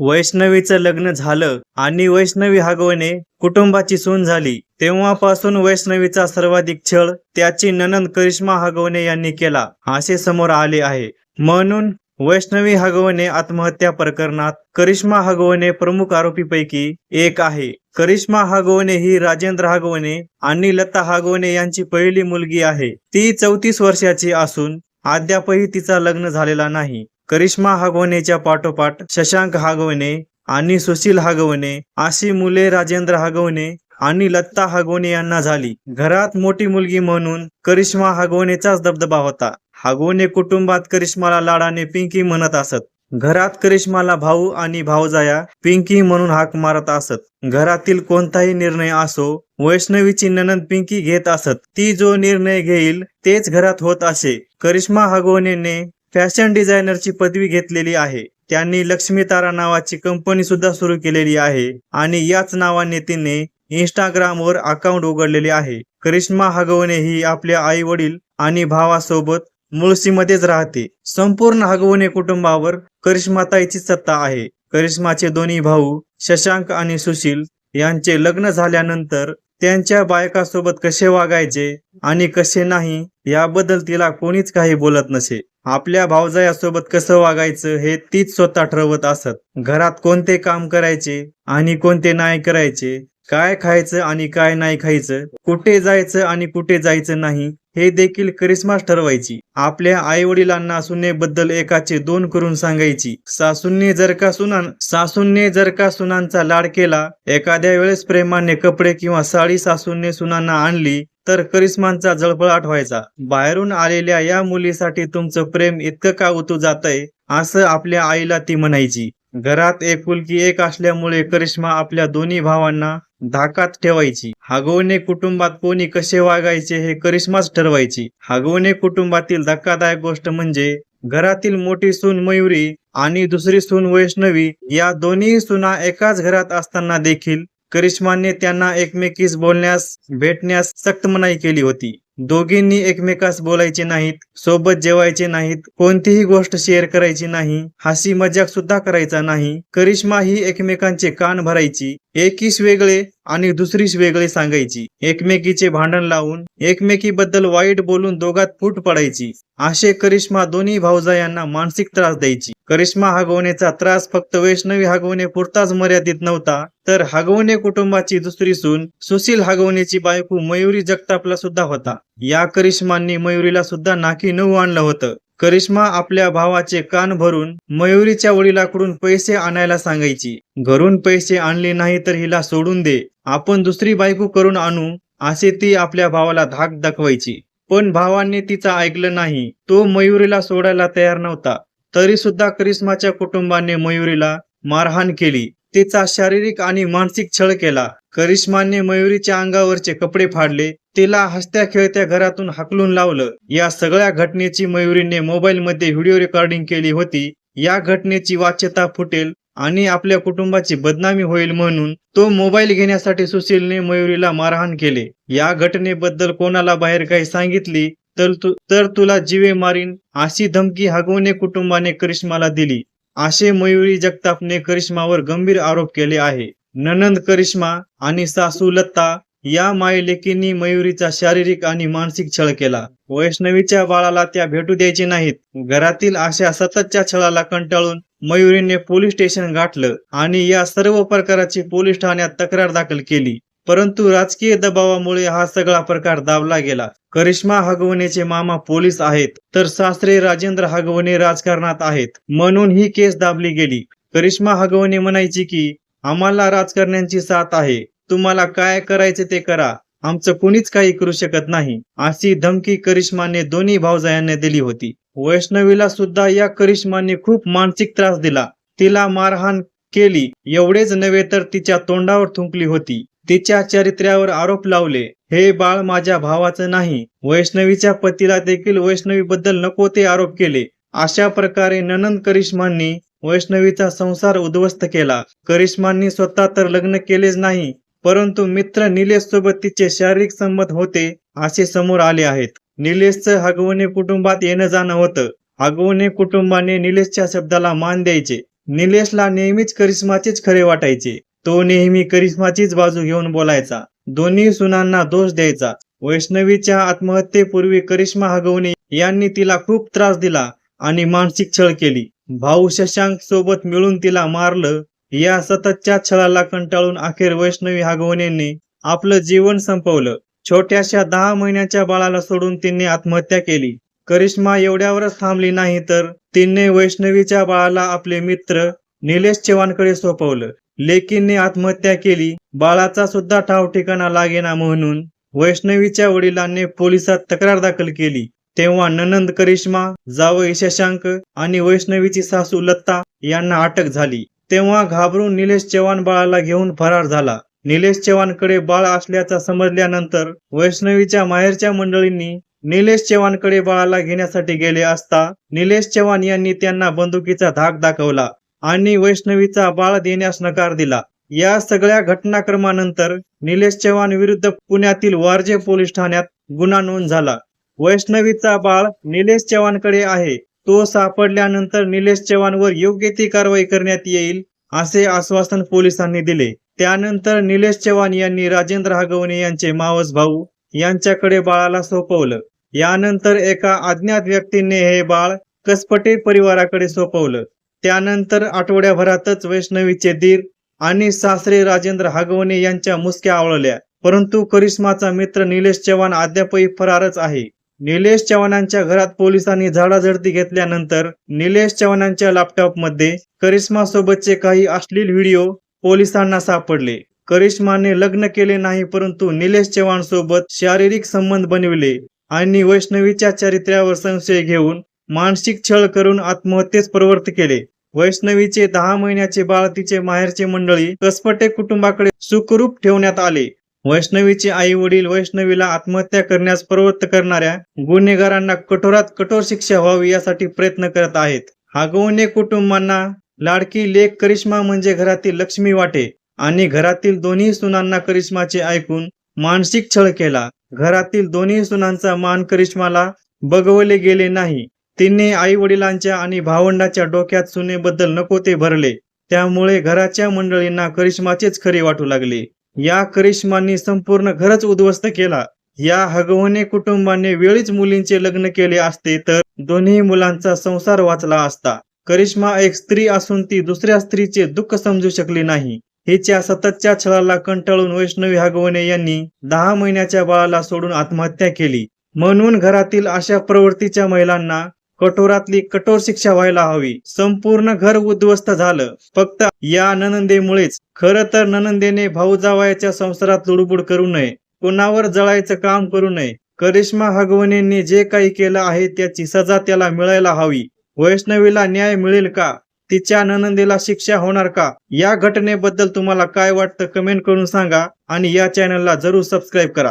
वैष्णवीचं लग्न झालं आणि वैष्णवी हागवणे कुटुंबाची सून झाली. तेव्हापासून वैष्णवीचा सर्वाधिक छळ त्याची ननंद करिश्मा हागवणे यांनी केला. असे समोर आले आहे. म्हणून वैष्णवी हगवणे आत्महत्या प्रकरणात करिश्मा हगवणे प्रमुख आरोपीपैकी एक आहे. करिश्मा हागवणे ही राजेंद्र हागवणे आणि लता हागवणे यांची पहिली मुलगी आहे. ती चौतीस वर्षाची असून अद्यापही तिचा लग्न झालेला नाही. करिश्मा हागवणेच्या पाठोपाठ शशांक हागवणे आणि सुशील हागवणे अशी मुले राजेंद्र हागवणे आणि लत्ता हागवणे यांना झाली. घरात मोठी मुलगी म्हणून करिश्मा हागवणेचाच दबदबा होता. हागवणे कुटुंबात करिश्माला लाडाने पिंकी म्हणत असत. घरात करिश्माला भाऊ आणि भाऊजाया पिंकी म्हणून हाक मारत असत. घरातील कोणताही निर्णय असो वैष्णवीची ननंद पिंकी घेत असत. ती जो निर्णय घेईल तेच घरात होत असे. करिश्मा हगवणेने फॅशन डिझायनरची पदवी घेतलेली आहे. त्यांनी लक्ष्मी तारा नावाची कंपनी सुद्धा सुरू केलेली आहे आणि याच नावाने तिने इंस्टाग्रामवर अकाउंट उघडलेले आहे. करिश्मा हगवणे ही आपल्या आई वडील आणि भावासोबत मुळशीमध्येच राहते. संपूर्ण हगवणे कुटुंबावर करिश्माताईची सत्ता आहे. करिश्माचे दोन्ही भाऊ शशांक आणि सुशील यांचे लग्न झाल्यानंतर त्यांच्या बायकासोबत कसे वागायचे आणि कसे नाही याबद्दल तिला कोणीच काही बोलत नसे. आपल्या भावजायासोबत कसं वागायचं हे तीच स्वतः ठरवत असत. घरात कोणते काम करायचे आणि कोणते नाही करायचे काय खायचं आणि काय नाही खायचं कुठे जायचं आणि कुठे जायचं नाही हे देखील करिश्माच ठरवायची. आपल्या आई वडिलांना सुनेबद्दल एकाचे दोन करून सांगायची. सासूंनी जर का सुना सासूंनी जर का सुनांचा लाड केला एखाद्या वेळेस प्रेमाने कपडे किंवा साडी सासूंनी सुनांना आणली तर करिश्मांचा जळफळाट व्हायचा. बाहेरून आलेल्या या मुलीसाठी तुमचं प्रेम इतकं का उतू जातंय असं आपल्या आईला ती म्हणायची. घरात एकुलकी एक असल्यामुळे करिश्मा आपल्या दोन्ही भावांना धाकात ठेवायची. हागवणे कुटुंबात कोणी कसे वागायचे हे करिश्माच ठरवायची. हागवणे कुटुंबातील धक्कादायक गोष्ट म्हणजे घरातील मोठी सून मयुरी आणि दुसरी सून वैष्णवी या दोन्ही सुना एकाच घरात असताना देखील करिश्माने त्यांना एकमेकीस बोलण्यास भेटण्यास सक्त मनाई केली होती. दोघींनी एकमेकास बोलायचे नाहीत सोबत जेवायचे नाहीत कोणतीही गोष्ट शेअर करायची नाही हसी मजाक सुद्धा करायचा नाही. करिश्मा ही एकमेकांचे कान भरायची. एकीस वेगळे आणि दुसरीच वेगळी सांगायची. एकमेकीचे भांडण लावून एकमेकीबद्दल वाईट बोलून दोघात फूट पडायची. असे करिश्मा दोन्ही भाऊजा यांना मानसिक त्रास द्यायची. करिश्मा हगवण्याचा त्रास फक्त वैष्णवी हगवणे पुरताच मर्यादित नव्हता तर हगवणे कुटुंबाची दुसरी सून सुशील हागवणेची बायको मयुरी जगतापला सुद्धा होता. या करिश्मांनी मयुरीला सुद्धा नाकी नऊ आणलं होतं. करिश्मा आपल्या भावाचे कान भरून मयुरीच्या वडिलाकडून पैसे आणायला सांगायची. घरून पैसे आणले नाही तर हिला सोडून दे. आपण दुसरी बायको करून आणू असे ती आपल्या भावाला धाक दाखवायची. पण भावांनी तिचं ऐकलं नाही. तो मयुरीला सोडायला तयार नव्हता. तरी सुद्धा करिश्माच्या कुटुंबाने मयुरीला मारहाण केली. तिचा शारीरिक आणि मानसिक छळ केला. करिश्माने मयुरीच्या अंगावरचे कपडे फाडले. तिला हसत्या खेळत्या घरातून हाकलून लावलं. या सगळ्या घटनेची मयुरीने मोबाईल मध्ये व्हिडिओ रेकॉर्डिंग केली होती. या घटनेची वाच्यता फुटेल आणि आपल्या कुटुंबाची बदनामी होईल म्हणून तो मोबाईल घेण्यासाठी सुशीलने मयुरीला मारहाण केले. या घटनेबद्दल कोणाला बाहेर काही सांगितली तर तु तर तुला जीवे मारीन अशी धमकी हगवणे कुटुंबाने करिश्माला दिली. असे मयुरी जगतापने करिश्मावर गंभीर आरोप केले आहे. ननंद करिश्मा आणि सासू लत्ता या मायलेकींनी मयुरीचा शारीरिक आणि मानसिक छळ केला. वैष्णवीच्या बाळाला त्या भेटू द्यायची नाहीत. घरातील अशा सततच्या छळाला कंटाळून मयुरीने पोलीस स्टेशन गाठलं आणि या सर्व प्रकाराची पोलीस ठाण्यात तक्रार दाखल केली. परंतु राजकीय दबावामुळे हा सगळा प्रकार दाबला गेला. करिश्मा हगवणेचे मामा पोलीस आहेत तर सासरे राजेंद्र हगवणे राजकारणात आहेत म्हणून ही केस दाबली गेली. करिश्मा हगवणे म्हणायची की आम्हाला राजकारण्यांची साथ आहे. तुम्हाला काय करायचे ते करा. आमचं कुणीच काही करू शकत नाही. अशी धमकी करिश्माने दोन्ही भाऊजायांना दिली होती. वैष्णवीला सुद्धा या करिश्माने खूप मानसिक त्रास दिला. तिला मारहाण केली. एवढेच नव्हे तर तिच्या तोंडावर थुंकली होती. तिच्या चरित्र्यावर आरोप लावले. हे बाळ माझ्या भावाचं नाही. वैष्णवीच्या पतीला देखील वैष्णवीबद्दल नको ते आरोप केले. अशा प्रकारे ननंद करिश्मांनी वैष्णवीचा संसार उद्ध्वस्त केला. करिश्मांनी स्वतः तर लग्न केलेच नाही. परंतु मित्र निलेश सोबत तिचे शारीरिक संबंध होते असे समोर आले आहेत. निलेशचं हगवणे कुटुंबात येणं जाणं होतं. हगवणे कुटुंबाने निलेशच्या शब्दाला मान द्यायचे. निलेशला नेहमीच करिश्माचेच खरे वाटायचे. तो नेहमी करिश्माचीच बाजू घेऊन बोलायचा. दोन्ही सुनांना दोष द्यायचा. वैष्णवीच्या आत्महत्येपूर्वी करिश्मा हगवणे यांनी तिला खूप त्रास दिला आणि मानसिक छळ केली. भाऊ शशांक सोबत मिळून तिला मारलं या सततच्या छळाला कंटाळून अखेर वैष्णवी हगवणेंनी आपलं जीवन संपवलं. छोट्याशा दहा महिन्याच्या बाळाला सोडून तिने आत्महत्या केली. करिश्मा एवढ्यावरच थांबली नाही तर तिने वैष्णवीच्या बाळाला आपले मित्र निलेश चव्हाणकडे सोपवलं. लेकीने आत्महत्या केली. बाळाचा सुद्धा ठाव ठिकाणा लागेना म्हणून वैष्णवीच्या वडिलांनी पोलिसात तक्रार दाखल केली. तेव्हा ननंद करिश्मा जावई शशांक आणि वैष्णवीची सासू लत्ता यांना अटक झाली. तेव्हा घाबरून निलेश चव्हाण बाळाला घेऊन फरार झाला. निलेश चव्हाणकडे बाळ असल्याचं समजल्यानंतर वैष्णवीच्या माहेरच्या मंडळींनी निलेश चव्हाणकडे बाळाला घेण्यासाठी गेले असता निलेश चव्हाण यांनी त्यांना बंदुकीचा धाक दाखवला आणि वैष्णवीचा बाळ देण्यास नकार दिला. या सगळ्या घटनाक्रमानंतर निलेश चव्हाण विरुद्ध पुण्यातील वारजे पोलीस ठाण्यात गुन्हा नोंद झाला. वैष्णवीचा बाळ निलेश चव्हाणकडे आहे. तो सापडल्यानंतर निलेश चव्हाणवर योग्य ती कारवाई करण्यात येईल असे आश्वासन पोलिसांनी दिले. त्यानंतर निलेश चव्हाण यांनी राजेंद्र हागवणे यांचे मावस भाऊ यांच्याकडे बाळाला सोपवलं. यानंतर एका अज्ञात व्यक्तीने हे बाळ कसपटे परिवाराकडे सोपवलं. त्यानंतर आठवड्याभरातच वैष्णवीचे दीर आणि सासरे राजेंद्र हागवणे यांच्या मुसक्या आवळल्या. परंतु करिश्माचा मित्र निलेश चव्हाण अद्यापही फरारच आहे. निलेश चव्हाणांच्या घरात पोलिसांनी झाडाझडती घेतल्यानंतर निलेश चव्हाणांच्या लॅपटॉपमध्ये करिश्मा सोबतचे काही अश्लील व्हिडिओ पोलिसांना सापडले. करिश्माने लग्न केले नाही परंतु निलेश चव्हाण सोबत शारीरिक संबंध बनविले आणि वैष्णवीच्या चारित्र्यावर संशय घेऊन मानसिक छळ करून आत्महत्येस प्रवृत्त केले. वैष्णवीचे दहा महिन्याचे बाळ तिचे माहेरचे मंडळी कसपटे कुटुंबाकडे सुखरूप ठेवण्यात आले. वैष्णवीचे आई वडील वैष्णवीला आत्महत्या करण्यास प्रवृत्त करणाऱ्या गुन्हेगारांना कठोरात कठोर शिक्षा व्हावी यासाठी प्रयत्न करत आहेत. हागवणे कुटुंबांना लाडकी लेख करिश्मा म्हणजे घरातील लक्ष्मी वाटे आणि घरातील दोन्ही सुनांना करिश्माचे ऐकून मानसिक छळ केला. घरातील दोन्ही सुनांचा मान करिश्माला बघवले गेले नाही. तिने आई वडिलांच्या आणि भावंडाच्या डोक्यात सुनेबद्दल नको ते भरले. त्यामुळे घराच्या मंडळींना करिश्माचेच खरे वाटू लागले. या करिश्मांनी संपूर्ण घरच उद्ध्वस्त केला. या हगवणे कुटुंबाने वेळीच मुलींचे लग्न केले असते तर दोन्ही मुलांचा संसार वाचला असता. करिश्मा एक स्त्री असून ती दुसऱ्या स्त्रीचे दुःख समजू शकली नाही. हिच्या सततच्या छळाला कंटाळून वैष्णवी हगवणे यांनी दहा महिन्याच्या बाळाला सोडून आत्महत्या केली. म्हणून घरातील अशा प्रवृत्तीच्या महिलांना कठोरातली कठोर शिक्षा व्हायला हवी. संपूर्ण घर उद्ध्वस्त झालं. फक्त या ननंदेमुळेच खर तर ननंदेने भाऊ जावायच्या संसारात लुडबुड करू नये. कुणावर जळायचं काम करू नये. करिश्मा हगवणेंनी जे काही केलं आहे त्याची सजा त्याला मिळायला हवी. वैष्णवीला न्याय मिळेल का? तिच्या ननंदेला शिक्षा होणार का? या घटनेबद्दल तुम्हाला काय वाटतं कमेंट करून सांगा आणि या चॅनलला जरूर सबस्क्राईब करा.